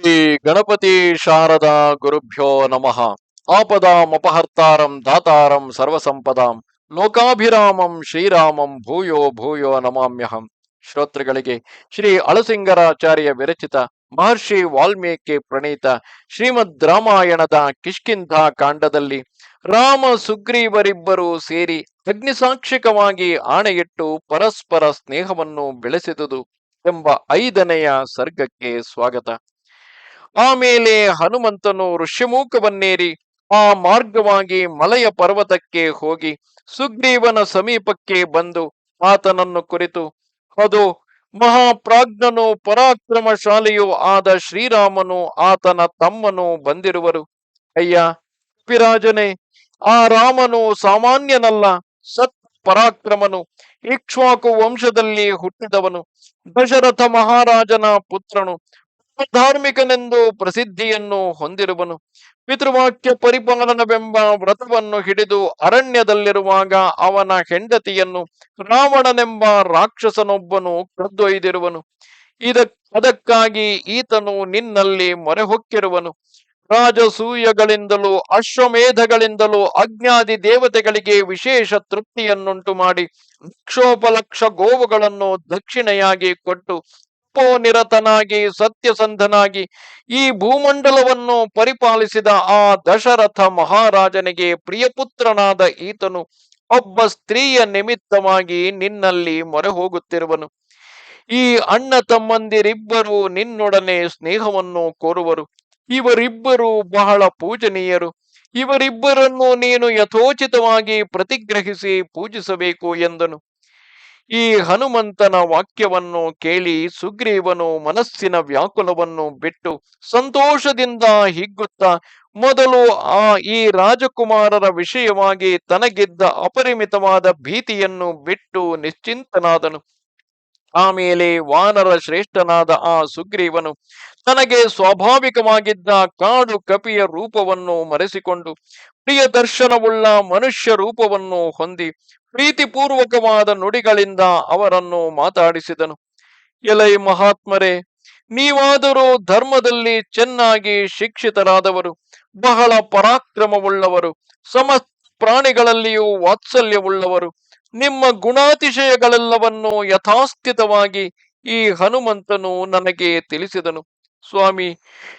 ಶ್ರೀ ಗಣಪತಿ ಶಾರದಾ ಗುರುಭ್ಯೋ ನಮಃ. ಆಪದಾಮಪಹರ್ತಾರಂ ದಾತಾರಂ ಸರ್ವಸಂಪದಾಂ ಲೋಕಾಭಿರಾಮಂ ಶ್ರೀರಾಮಂ ಭೂಯೋ ಭೂಯೋ ನಮಾಮ್ಯಹಂ. ಶ್ರೋತೃಗಳಿಗೆ ಶ್ರೀ ಅಳಸಿಂಗರಾಚಾರ್ಯ ವಿರಚಿತ ಮಹರ್ಷಿ ವಾಲ್ಮೀಕಿ ಪ್ರಣೀತ ಶ್ರೀಮದ್ ರಾಮಾಯಣದ ಕಿಷ್ಕಿಂಧ ಕಾಂಡದಲ್ಲಿ ರಾಮ ಸುಗ್ರೀವರಿಬ್ಬರು ಸೇರಿ ಅಗ್ನಿಸಾಕ್ಷಿಕವಾಗಿ ಆಣೆಯಿಟ್ಟು ಪರಸ್ಪರ ಸ್ನೇಹವನ್ನು ಬೆಳೆಸಿದುದು ಎಂಬ ಐದನೆಯ ಸರ್ಗಕ್ಕೆ ಸ್ವಾಗತ. ಆಮೇಲೆ ಹನುಮಂತನು ಋಷ್ಯಮೂಕವನ್ನೇರಿ ಆ ಮಾರ್ಗವಾಗಿ ಮಲಯ ಪರ್ವತಕ್ಕೆ ಹೋಗಿ ಸುಗ್ರೀವನ ಸಮೀಪಕ್ಕೆ ಬಂದು ಆತನನ್ನು ಕುರಿತು, ಅದು ಮಹಾಪ್ರಾಜ್ಞನು ಪರಾಕ್ರಮಶಾಲಿಯೂ ಆದ ಶ್ರೀರಾಮನು ಆತನ ತಮ್ಮನು ಬಂದಿರುವರು. ಅಯ್ಯ, ಪಿರಾಜನೆ, ಆ ರಾಮನು ಸಾಮಾನ್ಯನಲ್ಲ, ಸತ್ ಪರಾಕ್ರಮನು, ಇಕ್ಷ್ವಾಕು ವಂಶದಲ್ಲಿ ಹುಟ್ಟಿದವನು. ದಶರಥ ಮಹಾರಾಜನ ಪುತ್ರನು ಧಾರ್ಮಿಕನೆಂದು ಪ್ರಸಿದ್ಧಿಯನ್ನು ಹೊಂದಿರುವನು. ಪಿತೃವಾಕ್ಯ ಪರಿಪಾಲನವೆಂಬ ವ್ರತವನ್ನು ಹಿಡಿದು ಅರಣ್ಯದಲ್ಲಿರುವಾಗ ಅವನ ಹೆಂಡತಿಯನ್ನು ರಾವಣನೆಂಬ ರಾಕ್ಷಸನೊಬ್ಬನು ಕದ್ದೊಯ್ದಿರುವನು ಇದ ಅದಕ್ಕಾಗಿ ಈತನು ನಿನ್ನಲ್ಲಿ ಮೊರೆ ಹೊಕ್ಕಿರುವನು ರಾಜಸೂಯಗಳಿಂದಲೂ ಅಶ್ವಮೇಧಗಳಿಂದಲೂ ಅಜ್ಞಾದಿ ದೇವತೆಗಳಿಗೆ ವಿಶೇಷ ತೃಪ್ತಿಯನ್ನುಂಟು ಮಾಡಿ ಲಕ್ಷೋಪಲಕ್ಷ ಗೋವುಗಳನ್ನು ದಕ್ಷಿಣೆಯಾಗಿ ಕೊಟ್ಟು ನಿರತನಾಗಿ, ಸತ್ಯಸಂಧನಾಗಿ ಈ ಭೂಮಂಡಲವನ್ನು ಪರಿಪಾಲಿಸಿದ ಆ ದಶರಥ ಮಹಾರಾಜನಿಗೆ ಪ್ರಿಯಪುತ್ರನಾದ ಈತನು ಒಬ್ಬ ಸ್ತ್ರೀಯ ನಿಮಿತ್ತವಾಗಿ ನಿನ್ನಲ್ಲಿ ಮೊರೆ ಹೋಗುತ್ತಿರುವನು ಈ ಅಣ್ಣ ತಮ್ಮಂದಿರಿಬ್ಬರು ನಿನ್ನೊಡನೆ ಸ್ನೇಹವನ್ನು ಕೋರುವರು. ಇವರಿಬ್ಬರು ಬಹಳ ಪೂಜನೀಯರು. ಇವರಿಬ್ಬರನ್ನು ನೀನು ಯಥೋಚಿತವಾಗಿ ಪ್ರತಿಗ್ರಹಿಸಿ ಪೂಜಿಸಬೇಕು ಎಂದನು. ಈ ಹನುಮಂತನ ವಾಕ್ಯವನ್ನು ಕೇಳಿ ಸುಗ್ರೀವನು ಮನಸ್ಸಿನ ವ್ಯಾಕುಲವನ್ನು ಬಿಟ್ಟು ಸಂತೋಷದಿಂದ ಹಿಗ್ಗುತ್ತಾ, ಮೊದಲು ಆ ಈ ರಾಜಕುಮಾರರ ವಿಷಯವಾಗಿ ತನಗಿದ್ದ ಅಪರಿಮಿತವಾದ ಭೀತಿಯನ್ನು ಬಿಟ್ಟು ನಿಶ್ಚಿಂತನಾದನು. ಆಮೇಲೆ ವಾನರ ಶ್ರೇಷ್ಠನಾದ ಆ ಸುಗ್ರೀವನು ತನಗೆ ಸ್ವಾಭಾವಿಕವಾಗಿದ್ದ ಕಾಡು ಕಪಿಯ ರೂಪವನ್ನು ಮರೆಸಿಕೊಂಡು ಪ್ರಿಯ ದರ್ಶನವುಳ್ಳ ಮನುಷ್ಯ ರೂಪವನ್ನು ಹೊಂದಿ ಪ್ರೀತಿಪೂರ್ವಕವಾದ ನುಡಿಗಳಿಂದ ಅವರನ್ನು ಮಾತಾಡಿಸಿದನು. ಎಲೈ ಮಹಾತ್ಮರೇ, ನೀವಾದರೂ ಧರ್ಮದಲ್ಲಿ ಚೆನ್ನಾಗಿ ಶಿಕ್ಷಿತರಾದವರು, ಬಹಳ ಪರಾಕ್ರಮವುಳ್ಳವರು, ಸಮಸ್ತ ಪ್ರಾಣಿಗಳಲ್ಲಿಯೂ ವಾತ್ಸಲ್ಯವುಳ್ಳವರು, ನಿಮ್ಮ ಗುಣಾತಿಶಯಗಳೆಲ್ಲವನ್ನು ಯಥಾಸ್ಥಿತವಾಗಿ ಈ ಹನುಮಂತನು ನನಗೆ ತಿಳಿಸಿದನು. ಸ್ವಾಮಿ,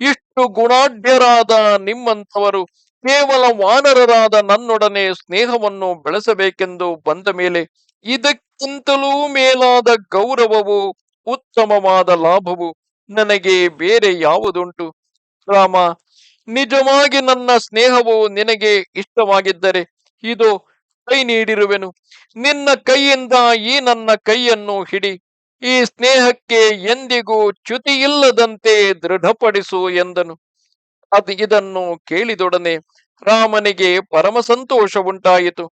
ಇಷ್ಟು ಗುಣಾಢ್ಯರಾದ ನಿಮ್ಮಂಥವರು ಕೇವಲ ವಾನರರಾದ ನನ್ನೊಡನೆ ಸ್ನೇಹವನ್ನು ಬೆಳೆಸಬೇಕೆಂದು ಬಂದ ಮೇಲೆ ಇದಕ್ಕಿಂತಲೂ ಮೇಲಾದ ಗೌರವವು, ಉತ್ತಮವಾದ ಲಾಭವು ನನಗೆ ಬೇರೆ ಯಾವುದುಂಟು? ರಾಮ, ನಿಜವಾಗಿ ನನ್ನ ಸ್ನೇಹವು ನಿನಗೆ ಇಷ್ಟವಾಗಿದ್ದರೆ ಇದು ಕೈ ನೀಡಿರುವೆನು. ನಿನ್ನ ಕೈಯಿಂದ ಈ ನನ್ನ ಕೈಯನ್ನು ಹಿಡಿ, ಈ ಸ್ನೇಹಕ್ಕೆ ಎಂದಿಗೂ ಚ್ಯುತಿಯಿಲ್ಲದಂತೆ ದೃಢಪಡಿಸು ಎಂದನು. ಅದು ಇದನ್ನು ಕೇಳಿದೊಡನೆ ರಾಮನಿಗೆ ಪರಮ ಸಂತೋಷ ಉಂಟಾಯಿತು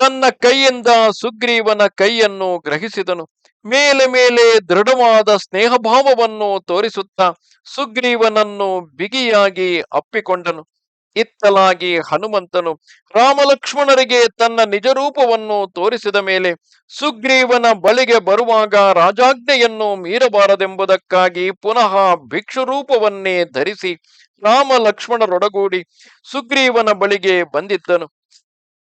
ತನ್ನ ಕೈಯಿಂದ ಸುಗ್ರೀವನ ಕೈಯನ್ನು ಗ್ರಹಿಸಿದನು. ಮೇಲೆ ಮೇಲೆ ದೃಢವಾದ ಸ್ನೇಹಭಾವವನ್ನು ತೋರಿಸುತ್ತಾ ಸುಗ್ರೀವನನ್ನು ಬಿಗಿಯಾಗಿ ಅಪ್ಪಿಕೊಂಡನು. ಇತ್ತಲಾಗಿ ಹನುಮಂತನು ರಾಮಲಕ್ಷ್ಮಣರಿಗೆ ತನ್ನ ನಿಜರೂಪವನ್ನು ತೋರಿಸಿದ ಮೇಲೆ ಸುಗ್ರೀವನ ಬಳಿಗೆ ಬರುವಾಗ ರಾಜಾಜ್ಞೆಯನ್ನು ಮೀರಬಾರದೆಂಬುದಕ್ಕಾಗಿ ಪುನಃ ಭಿಕ್ಷು ರೂಪವನ್ನೇ ಧರಿಸಿ ರಾಮ ಲಕ್ಷ್ಮಣರೊಡಗೂಡಿ ಸುಗ್ರೀವನ ಬಳಿಗೆ ಬಂದಿದ್ದನು.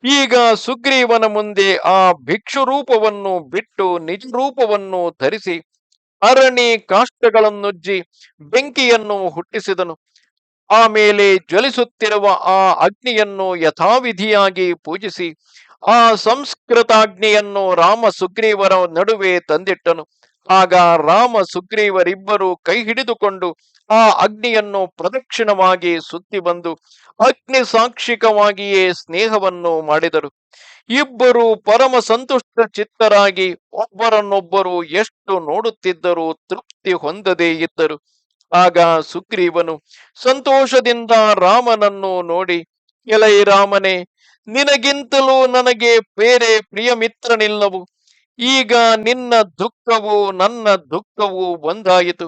ಈಗ ಸುಗ್ರೀವನ ಮುಂದೆ ಆ ಭಿಕ್ಷು ರೂಪವನ್ನು ಬಿಟ್ಟು ನಿಜ ರೂಪವನ್ನು ಧರಿಸಿ ಅರಣಿ ಕಾಷ್ಟಗಳನ್ನುಜ್ಜಿ ಬೆಂಕಿಯನ್ನು ಹುಟ್ಟಿಸಿದನು. ಆಮೇಲೆ ಜ್ವಲಿಸುತ್ತಿರುವ ಆ ಅಗ್ನಿಯನ್ನು ಯಥಾವಿಧಿಯಾಗಿ ಪೂಜಿಸಿ ಆ ಸಂಸ್ಕೃತಾಜ್ಞೆಯನ್ನು ರಾಮ ಸುಗ್ರೀವರ ನಡುವೆ ತಂದಿಟ್ಟನು. ಆಗ ರಾಮ ಸುಗ್ರೀವರಿಬ್ಬರು ಕೈ ಹಿಡಿದುಕೊಂಡು ಆ ಅಗ್ನಿಯನ್ನು ಪ್ರದಕ್ಷಿಣವಾಗಿ ಸುತ್ತಿ ಬಂದು ಅಗ್ನಿ ಸಾಕ್ಷಿಕವಾಗಿಯೇ ಸ್ನೇಹವನ್ನು ಮಾಡಿದರು. ಇಬ್ಬರು ಪರಮ ಸಂತುಷ್ಟ ಚಿತ್ತರಾಗಿ ಒಬ್ಬರನ್ನೊಬ್ಬರು ಎಷ್ಟು ನೋಡುತ್ತಿದ್ದರೂ ತೃಪ್ತಿ ಹೊಂದದೇ ಇದ್ದರು. ಆಗ ಸುಗ್ರೀವನು ಸಂತೋಷದಿಂದ ರಾಮನನ್ನು ನೋಡಿ, ಎಲೈ ರಾಮನೇ ನಿನಗಿಂತಲೂ ನನಗೆ ಬೇರೆ ಪ್ರಿಯ ಮಿತ್ರನಿಲ್ಲವು. ಈಗ ನಿನ್ನ ದುಃಖವು ನನ್ನ ದುಃಖವು ಒಂದಾಯಿತು.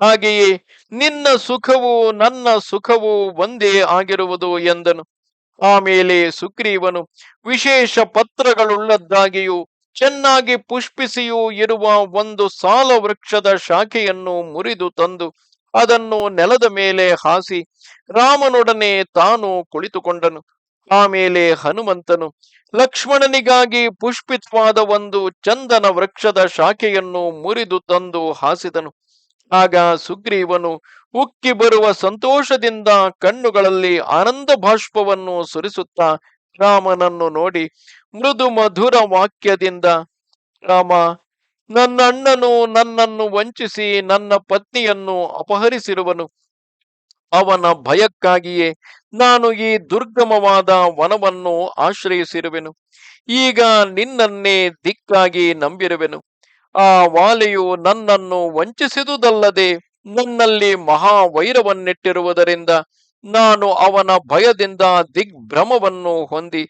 ಹಾಗೆಯೇ ನಿನ್ನ ಸುಖವು ನನ್ನ ಸುಖವು ಒಂದೇ ಆಗಿರುವುದು ಎಂದನು. ಆಮೇಲೆ ಸುಗ್ರೀವನು ವಿಶೇಷ ಪತ್ರಗಳುಳ್ಳದ್ದಾಗಿಯೂ ಚೆನ್ನಾಗಿ ಪುಷ್ಪಿಸಿಯೂ ಇರುವ ಒಂದು ಸಾಲ ವೃಕ್ಷದ ಶಾಖೆಯನ್ನು ಮುರಿದು ತಂದು ಅದನ್ನು ನೆಲದ ಮೇಲೆ ಹಾಸಿ ರಾಮನೊಡನೆ ತಾನು ಕುಳಿತುಕೊಂಡನು. ಆಮೇಲೆ ಹನುಮಂತನು ಲಕ್ಷ್ಮಣನಿಗಾಗಿ ಪುಷ್ಪಿತ್ವಾದ ಒಂದು ಚಂದನ ವೃಕ್ಷದ ಶಾಖೆಯನ್ನು ಮುರಿದು ತಂದು ಹಾಸಿದನು. ಆಗ ಸುಗ್ರೀವನು ಉಕ್ಕಿ ಬರುವ ಸಂತೋಷದಿಂದ ಕಣ್ಣುಗಳಲ್ಲಿ ಆನಂದ ಬಾಷ್ಪವನ್ನು ಸುರಿಸುತ್ತಾ ರಾಮನನ್ನು ನೋಡಿ ಮೃದು ಮಧುರ ವಾಕ್ಯದಿಂದ, ರಾಮ ನನ್ನ ಅಣ್ಣನು ನನ್ನನ್ನು ವಂಚಿಸಿ ನನ್ನ ಪತ್ನಿಯನ್ನು ಅಪಹರಿಸಿರುವನು. ಅವನ ಭಯಕ್ಕಾಗಿಯೇ ನಾನು ಈ ದುರ್ಗಮವಾದ ವನವನ್ನು ಆಶ್ರಯಿಸಿರುವೆನು. ಈಗ ನಿನ್ನನ್ನೇ ದಿಕ್ಕಾಗಿ ನಂಬಿರುವೆನು. ಆ ವಾಲೆಯು ನನ್ನನ್ನು ವಂಚಿಸಿದುದಲ್ಲದೆ ನನ್ನಲ್ಲಿ ಮಹಾ ವೈರವನ್ನಿಟ್ಟಿರುವುದರಿಂದ ನಾನು ಅವನ ಭಯದಿಂದ ದಿಗ್ಭ್ರಮವನ್ನು ಹೊಂದಿ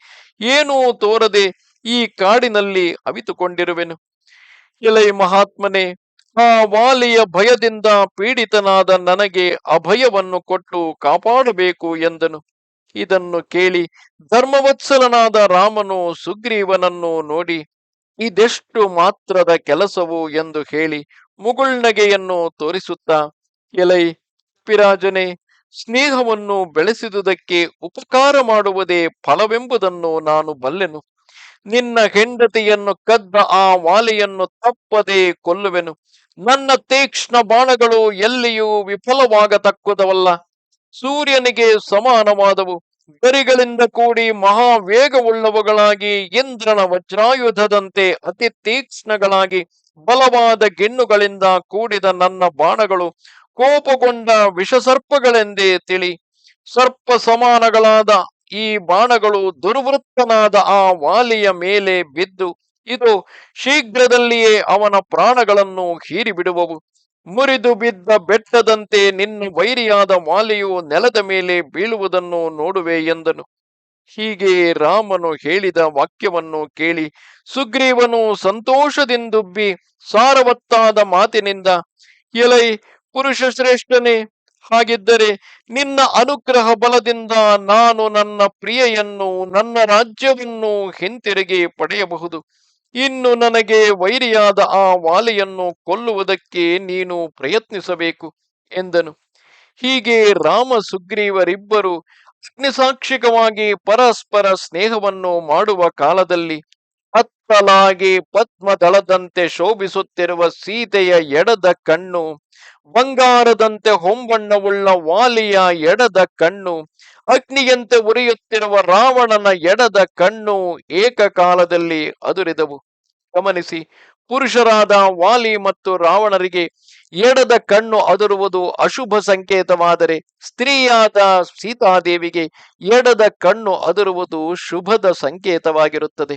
ಏನೂ ತೋರದೆ ಈ ಕಾಡಿನಲ್ಲಿ ಅವಿತುಕೊಂಡಿರುವೆನು. ಎಲೈ ಮಹಾತ್ಮನೇ ಆ ವಾಲಿಯ ಭಯದಿಂದ ಪೀಡಿತನಾದ ನನಗೆ ಅಭಯವನ್ನು ಕೊಟ್ಟು ಕಾಪಾಡಬೇಕು ಎಂದನು. ಇದನ್ನು ಕೇಳಿ ಧರ್ಮವತ್ಸಲನಾದ ರಾಮನು ಸುಗ್ರೀವನನ್ನು ನೋಡಿ, ಇದೆಷ್ಟು ಮಾತ್ರದ ಕೆಲಸವು? ಎಂದು ಹೇಳಿ ಮುಗುಳ್ನಗೆಯನ್ನು ತೋರಿಸುತ್ತಾ, ಎಲೈ, ಪಿರಾಜನೆ, ಸ್ನೇಹವನ್ನು ಬೆಳೆಸಿದುದಕ್ಕೆ ಉಪಕಾರ ಮಾಡುವುದೇ ಫಲವೆಂಬುದನ್ನು ನಾನು ಬಲ್ಲೆನು. ನಿನ್ನ ಹೆಂಡತಿಯನ್ನು ಕದ್ದ ಆ ವಾಲಿಯನ್ನು ತಪ್ಪದೆ ಕೊಲ್ಲುವೆನು. ನನ್ನ ತೀಕ್ಷ್ಣ ಬಾಣಗಳು ಎಲ್ಲಿಯೂ ವಿಫಲವಾಗತಕ್ಕುದವಲ್ಲ. ಸೂರ್ಯನಿಗೆ ಸಮಾನವಾದವು. ಗರಿಗಳಿಂದ ಕೂಡಿ ಮಹಾವೇಗವುಳ್ಳವುಗಳಾಗಿ ಇಂದ್ರನ ವಜ್ರಾಯುಧದಂತೆ ಅತಿ ತೀಕ್ಷ್ಣಗಳಾಗಿ ಬಲವಾದ ಗಿಣ್ಣುಗಳಿಂದ ಕೂಡಿದ ನನ್ನ ಬಾಣಗಳು ಕೋಪಗೊಂಡ ವಿಷಸರ್ಪಗಳೆಂದೇ ತಿಳಿ. ಸರ್ಪ ಸಮಾನಗಳಾದ ಈ ಬಾಣಗಳು ದುರ್ವೃತ್ತನಾದ ಆ ವಾಲಿಯ ಮೇಲೆ ಬಿದ್ದು ಇದು ಶೀಘ್ರದಲ್ಲಿಯೇ ಅವನ ಪ್ರಾಣಗಳನ್ನು ಹೀರಿಬಿಡುವವು. ಮುರಿದು ಬಿದ್ದ ಬೆಟ್ಟದಂತೆ ನಿನ್ನ ವೈರಿಯಾದ ವಾಲಿಯು ನೆಲದ ಮೇಲೆ ಬೀಳುವುದನ್ನು ನೋಡುವೆ ಎಂದನು. ಹೀಗೆ ರಾಮನು ಹೇಳಿದ ವಾಕ್ಯವನ್ನು ಕೇಳಿ ಸುಗ್ರೀವನು ಸಂತೋಷದಿಂದುಬ್ಬಿ ಸಾರವತ್ತಾದ ಮಾತಿನಿಂದ, ಎಲೈ ಪುರುಷ ಶ್ರೇಷ್ಠನೇ ಹಾಗಿದ್ದರೆ ನಿನ್ನ ಅನುಗ್ರಹ ಬಲದಿಂದ ನಾನು ನನ್ನ ಪ್ರಿಯೆಯನ್ನು, ನನ್ನ ರಾಜ್ಯವನ್ನು ಹಿಂತಿರುಗಿ ಪಡೆಯಬಹುದು. ಇನ್ನು ನನಗೆ ವೈರಿಯಾದ ಆ ವಾಲೆಯನ್ನು ಕೊಲ್ಲುವುದಕ್ಕೆ ನೀನು ಪ್ರಯತ್ನಿಸಬೇಕು, ಎಂದನು. ಹೀಗೆ ರಾಮ, ಸುಗ್ರೀವರಿಬ್ಬರು ಅಗ್ನಿಸಾಕ್ಷಿಕವಾಗಿ ಪರಸ್ಪರ ಸ್ನೇಹವನ್ನು ಮಾಡುವ ಕಾಲದಲ್ಲಿ ಹತ್ತಲಾಗಿ ಪದ್ಮದಳದಂತೆ ಶೋಭಿಸುತ್ತಿರುವ ಸೀತೆಯ ಎಡದ ಕಣ್ಣು, ಬಂಗಾರದಂತೆ ಹೊಂಬಣ್ಣವುಳ್ಳ ವಾಲಿಯ ಎಡದ ಕಣ್ಣು, ಅಗ್ನಿಯಂತೆ ಉರಿಯುತ್ತಿರುವ ರಾವಣನ ಎಡದ ಕಣ್ಣು ಏಕಕಾಲದಲ್ಲಿ ಅದುರಿದವು. ಗಮನಿಸಿ, ಪುರುಷರಾದ ವಾಲಿ ಮತ್ತು ರಾವಣರಿಗೆ ಎಡದ ಕಣ್ಣು ಅದುರುವುದು ಅಶುಭ ಸಂಕೇತವಾದರೆ, ಸ್ತ್ರೀಯಾದ ಸೀತಾದೇವಿಗೆ ಎಡದ ಕಣ್ಣು ಅದರುವುದು ಶುಭದ ಸಂಕೇತವಾಗಿರುತ್ತದೆ.